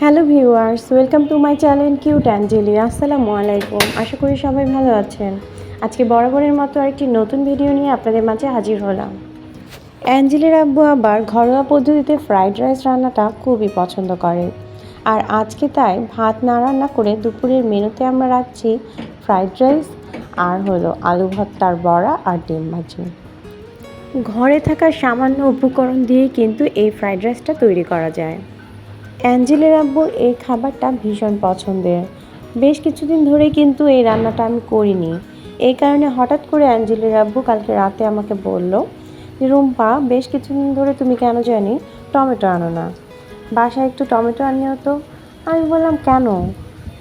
Hello viewers, welcome to my channel cute Angeli. আসসালামু আলাইকুম। আশা করি সবাই ভালো আছেন। আজকে বরাবরের মতো আরেকটি নতুন ভিডিও নিয়ে আপনাদের মাঝে হাজির হলাম। অ্যাঞ্জেলির আব্বু আবার ঘরোয়া পদ্ধতিতে ফ্রাইড রাইস রান্নাটা খুবই পছন্দ করে। আর আজকে তাই ভাত না রান্না করে দুপুরের মেনুতে আমরা রাখছি ফ্রাইড রাইস আর হলো আলু ভর্তার বড়া আর ডিম ভাজি। ঘরে থাকা সামান্য উপকরণ দিয়ে কিন্তু এই ফ্রাইড রাইসটা তৈরি করা যায়। অ্যাঞ্জেলের আব্বুর এই খাবারটা ভীষণ পছন্দের। বেশ কিছুদিন ধরে কিন্তু এই রান্নাটা আমি করিনি। এই কারণে হঠাৎ করে অ্যাঞ্জেলের আব্বু কালকে রাতে আমাকে বলল যে, রুম্পা, বেশ কিছুদিন ধরে তুমি কেন জানি টমেটো আনো না। বাসায় একটু টমেটো আনিও তো। আমি বললাম, কেন?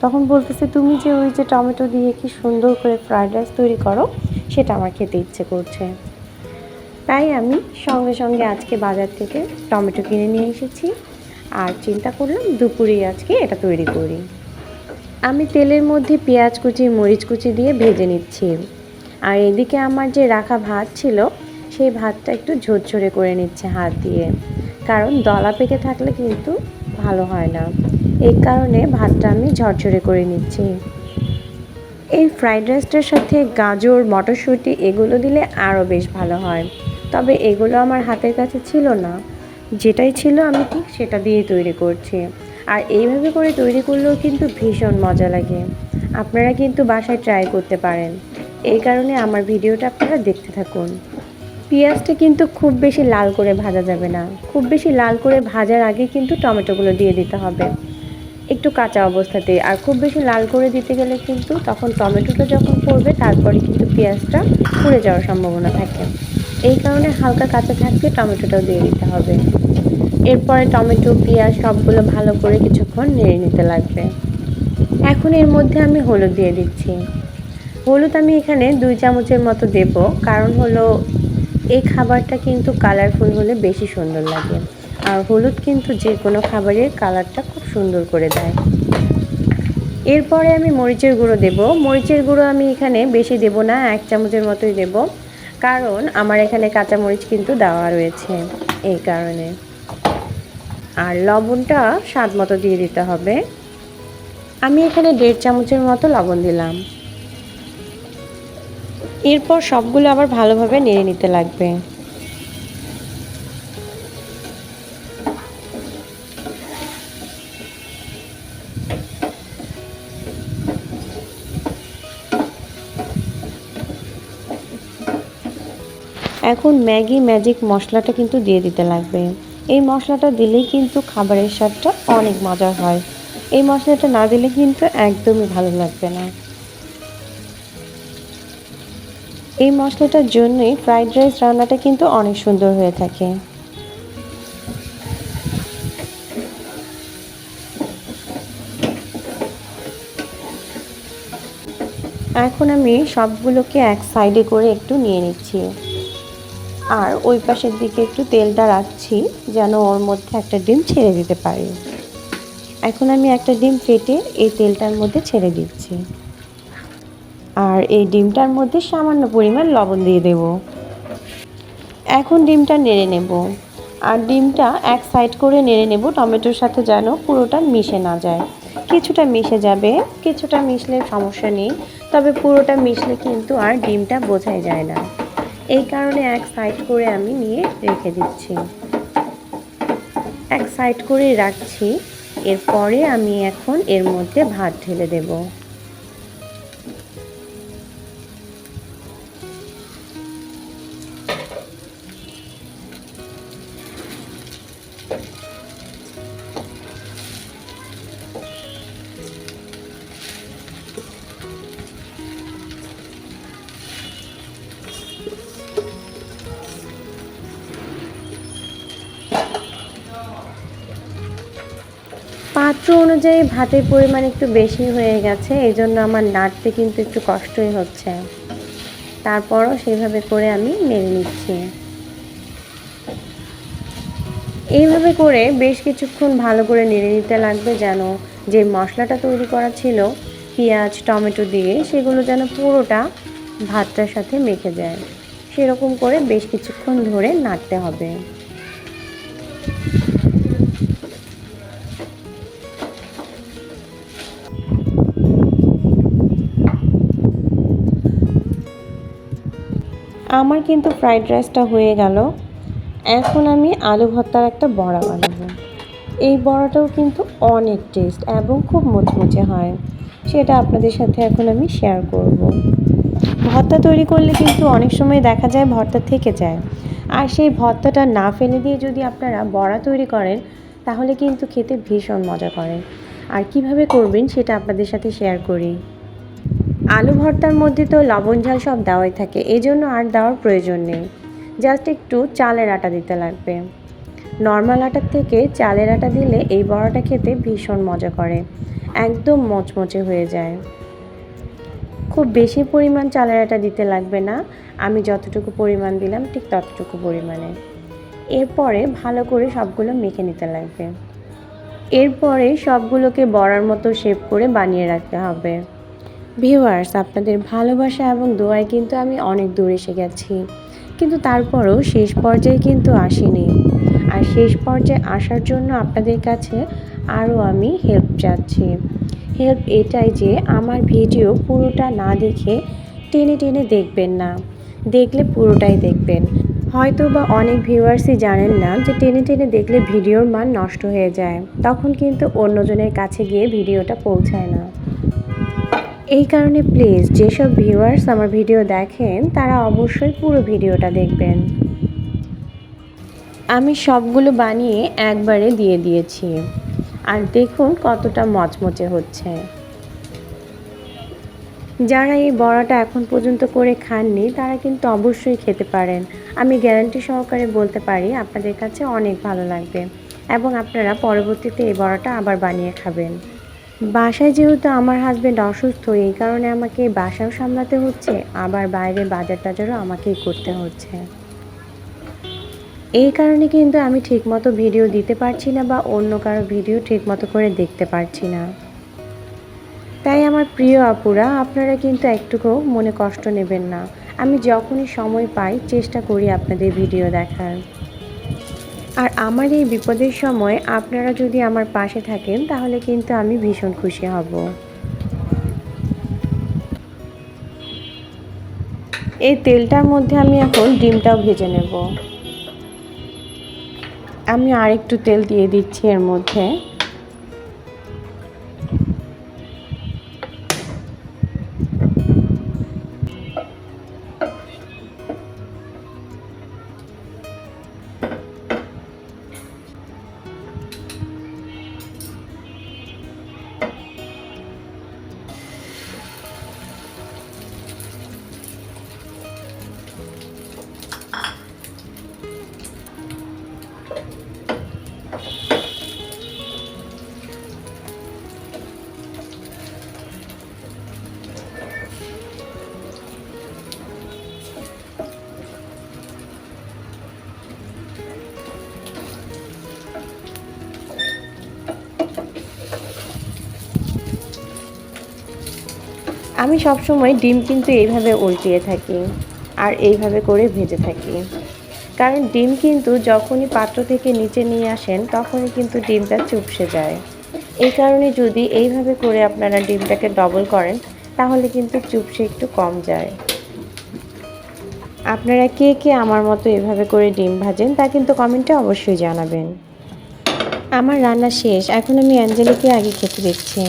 তখন বলতেছে, তুমি যে ওই যে টমেটো দিয়ে কি সুন্দর করে ফ্রায়েড রাইস তৈরি করো, সেটা আমার খেতে ইচ্ছে করছে। তাই আমি সঙ্গে সঙ্গে আজকে বাজার থেকে টমেটো কিনে নিয়ে এসেছি। আর চিন্তা করলাম দুপুরেই আজকে এটা তৈরি করি। আমি তেলের মধ্যে পেঁয়াজ কুচি, মরিচ কুচি দিয়ে ভেজে নিচ্ছি। আর এদিকে আমার যে রাখা ভাত ছিল, সেই ভাতটা একটু ঝরঝরে করে নিচ্ছে হাত দিয়ে। কারণ দলা পেকে থাকলে কিন্তু ভালো হয় না। এই কারণে ভাতটা আমি ঝরঝরে করে নিচ্ছি। এই ফ্রাইড রাইসটার সাথে গাজর, মটরশুঁটি, এগুলো দিলে আরও বেশ ভালো হয়। তবে এগুলো আমার হাতের কাছে ছিল না। যেটাই ছিল আমি ঠিক সেটা দিয়েই তৈরি করছি। আর এইভাবে করে তৈরি করলেও কিন্তু ভীষণ মজা লাগে। আপনারা কিন্তু বাসায় ট্রাই করতে পারেন। এই কারণে আমার ভিডিওটা আপনারা দেখতে থাকুন। পেঁয়াজটা কিন্তু খুব বেশি লাল করে ভাজা যাবে না। খুব বেশি লাল করে ভাজার আগে কিন্তু টমেটোগুলো দিয়ে দিতে হবে। একটু কাঁচা অবস্থাতে। আর খুব বেশি লাল করে দিতে গেলে কিন্তু তখন টমেটোটা যখন পড়বে, তারপরে কিন্তু পেঁয়াজটা পুড়ে যাওয়ার সম্ভাবনা থাকে। এই কারণে হালকা কাঁচা থাকতে টমেটোটাও দিয়ে দিতে হবে। এরপরে টমেটো, পেঁয়াজ সবগুলো ভালো করে কিছুক্ষণ নেড়ে নিতে লাগবে। এখন এর মধ্যে আমি হলুদ দিয়ে দিচ্ছি। হলুদ আমি এখানে দুই চামচের মতো দেব, কারণ হলো এই খাবারটা কিন্তু কালারফুল হলে বেশি সুন্দর লাগে। আর হলুদ কিন্তু যে কোনো খাবারের কালারটা খুব সুন্দর করে দেয়। এরপরে আমি মরিচের গুঁড়ো দেব। মরিচের গুঁড়ো আমি এখানে বেশি দেব না, এক চামচের মতোই দেব। কারণ আমার এখানে কাঁচামরিচ কিন্তু দেওয়া রয়েছে এই কারণে। আর লবণটা স্বাদ মতো দিয়ে দিতে হবে। আমি এখানে দেড় চামচের মতো লবণ দিলাম। এরপর সবগুলো আবার ভালোভাবে নেড়ে নিতে লাগবে। এখন ম্যাগি, ম্যাজিক মশলাটা কিন্তু দিয়ে দিতে লাগবে। এই মশলাটা দিলেই কিন্তু খাবারের স্বাদটা অনেক মজার হয়। এই মশলাটা না দিলে কিন্তু একদমই ভালো লাগবে না। এই মশলাটার জন্যই ফ্রাইড রাইস রান্নাটা কিন্তু অনেক সুন্দর হয়ে থাকে। এখন আমি সবগুলোকে এক সাইডে করে একটু নিয়ে নিচ্ছি। আর ওই পাশের দিকে একটু তেলটা রাখছি যেন ওর মধ্যে একটা ডিম ছেড়ে দিতে পারি। এখন আমি একটা ডিম ফেটে এই তেলটার মধ্যে ছেড়ে দিচ্ছি। আর এই ডিমটার মধ্যে সামান্য পরিমাণ লবণ দিয়ে দেব। এখন ডিমটা নেড়ে নেব। আর ডিমটা এক সাইড করে নেড়ে নেব, টমেটোর সাথে যেন পুরোটা মিশে না যায়। কিছুটা মিশে যাবে, কিছুটা মিশলে সমস্যা নেই। তবে পুরোটা মিশলে কিন্তু আর ডিমটা বোঝাই যায় না। এই কারণে এক সাইড করে আমি নিয়ে রেখে দিচ্ছি। এক সাইড করে রাখছি। এরপরে আমি এখন এর মধ্যে ভাত ঢেলে দেব। পাত্র অনুযায়ী ভাতের পরিমাণ একটু বেশি হয়ে গেছে এই জন্য আমার নাড়তে কিন্তু একটু কষ্টই হচ্ছে। তারপরও সেভাবে করে আমি মেরে নিচ্ছি। এইভাবে করে বেশ কিছুক্ষণ ভালো করে নেড়ে নিতে লাগবে যেন যে মশলাটা তৈরি করা ছিল, পেঁয়াজ, টমেটো দিয়ে, সেগুলো যেন পুরোটা ভাতটার সাথে মেখে যায়। সেরকম করে বেশ কিছুক্ষণ ধরে নাড়তে হবে। আমার কিন্তু ফ্রাইড রাইসটা হয়ে গেল। এখন আমি আলু ভর্তার একটা বড়া বানাবো। এই বড়াটাও কিন্তু অনেক টেস্ট এবং খুব মুচমুচে হয়। সেটা আপনাদের সাথে এখন আমি শেয়ার করব। ভর্তা তৈরি করলে কিন্তু অনেক সময় দেখা যায় ভর্তা থেকে যায়। আর সেই ভর্তাটা না ফেলে দিয়ে যদি আপনারা বড়া তৈরি করেন, তাহলে কিন্তু খেতে ভীষণ মজা করে। আর কীভাবে করবেন সেটা আপনাদের সাথে শেয়ার করি। আলু ভর্তার মধ্যে তো লবণ ঝাল সব দেওয়াই থাকে এই জন্য আর দেওয়ার প্রয়োজন নেই। জাস্ট একটু চালের আটা দিতে লাগবে। নর্মাল আটার থেকে চালের আটা দিলে এই বড়াটা খেতে ভীষণ মজা করে, একদম মচমচে হয়ে যায়। খুব বেশি পরিমাণ চালের আটা দিতে লাগবে না, আমি যতটুকু পরিমাণ দিলাম ঠিক ততটুকু পরিমাণে। এরপরে ভালো করে সবগুলো মেখে নিতে লাগবে। এরপরে সবগুলোকে বড়ার মতো শেপ করে বানিয়ে রাখতে হবে। ভিউয়ার্স আপনাদের ভালোবাসা এবং দোয়ায় কিন্তু আমি অনেক দূর এসে গেছি। কিন্তু তারপরও শেষ পর্যায়ে কিন্তু আসিনি। আর শেষ পর্যায়ে আসার জন্য আপনাদের কাছে আরও আমি হেল্প চাচ্ছি। হেল্প এটাই যে আমার ভিডিও পুরোটা না দেখে টেনে টেনে দেখবেন না। দেখলে পুরোটাই দেখবেন। হয়তো বা অনেক ভিউয়ার্সই জানেন না যে টেনে টেনে দেখলে ভিডিওর মান নষ্ট হয়ে যায়। তখন কিন্তু অন্যজনের কাছে গিয়ে ভিডিওটা পৌঁছায় না। এই কারণে প্লিজ যেসব ভিউয়ার্স আমার ভিডিও দেখেন, তারা অবশ্যই পুরো ভিডিওটা দেখবেন। আমি সবগুলো বানিয়ে একবারে দিয়ে দিয়েছি। আর দেখুন কতটা মচমচে হচ্ছে। যারা এই বড়াটা এখন পর্যন্ত করে খাননি, তারা কিন্তু অবশ্যই খেতে পারেন। আমি গ্যারান্টি সহকারে বলতে পারি, আপনাদের কাছে অনেক ভালো লাগবে। এবং আপনারা পরবর্তীতে এই বড়াটা আবার বানিয়ে খাবেন। বাসায় যেহেতু আমার হাজব্যান্ড অসুস্থ, এই কারণে আমাকে বাসাও সামলাতে হচ্ছে, আবার বাইরে বাজার টাজারও আমাকেই করতে হচ্ছে। এই কারণে কিন্তু আমি ঠিকমতো ভিডিও দিতে পারছি না বা অন্য কারও ভিডিও ঠিকমতো করে দেখতে পারছি না। তাই আমার প্রিয় আপুরা, আপনারা কিন্তু একটুকু মনে কষ্ট নেবেন না। আমি যখনই সময় পাই, চেষ্টা করি আপনাদের ভিডিও দেখার। আর আমার এই বিপদের সময় আপনারা যদি আমার পাশে থাকেন, তাহলে কিন্তু আমি ভীষণ খুশি হব। এই তেলটার মধ্যে আমি এখন ডিমটাও ভেজে নেব। আমি আরেকটু তেল দিয়ে দিচ্ছি এর মধ্যে। আমি সবসময় ডিম কিন্তু এইভাবে উল্টিয়ে থাকি আর এইভাবে করে ভেজে থাকি। কারণ ডিম কিন্তু যখনই পাত্র থেকে নিচে নিয়ে আসেন, তখনই কিন্তু ডিমটা চুপসে যায়। এই কারণে যদি এইভাবে করে আপনারা ডিমটাকে ডবল করেন, তাহলে কিন্তু চুপসে একটু কম যায়। আপনারা কে কে আমার মতো এভাবে করে ডিম ভাজেন, তা কিন্তু কমেন্টে অবশ্যই জানাবেন। আমার রান্না শেষ। এখন আমি অ্যাঞ্জেলিকে আগে খেতে দিচ্ছি।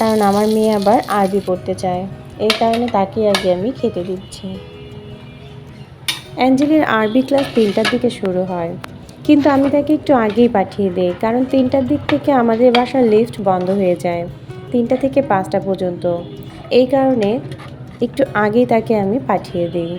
কারণ আমার মেয়ে আবার আরবি পড়তে চায়। এই কারণে তাকে আগে আমি খেতে দিচ্ছি। অ্যাঞ্জেলির আরবি ক্লাস তিনটার দিকে শুরু হয়। কিন্তু আমি তাকে একটু আগেই পাঠিয়ে দিই, কারণ তিনটার দিক থেকে আমাদের বাসার লিফট বন্ধ হয়ে যায়, তিনটা থেকে পাঁচটা পর্যন্ত। এই কারণে একটু আগেই তাকে আমি পাঠিয়ে দিই।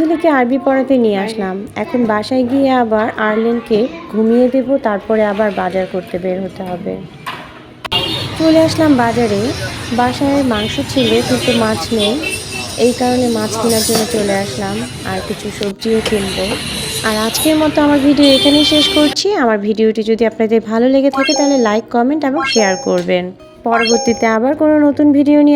অ্যাঞ্জেলিকে আরবি পড়াতে নিয়ে আসলাম। এখন বাসায় গিয়ে আবার আর্লেনকে ঘুমিয়ে দেব, তারপরে আবার বাজার করতে বের হতে হবে। চলে আসলাম বাজারে। বাসায় মাংস ছিল, কিন্তু মাছ নেই। এই কারণে মাছ কেনার জন্য চলে আসলাম। আর কিছু সবজিও কিনবো। আর আজকের মতো আমার ভিডিও এখানেই শেষ করছি। আমার ভিডিওটি যদি আপনাদের ভালো লেগে থাকে, তাহলে লাইক কমেন্ট এবং শেয়ার করবেন। পরবর্তীতে আবার কোনো নতুন ভিডিও নিয়ে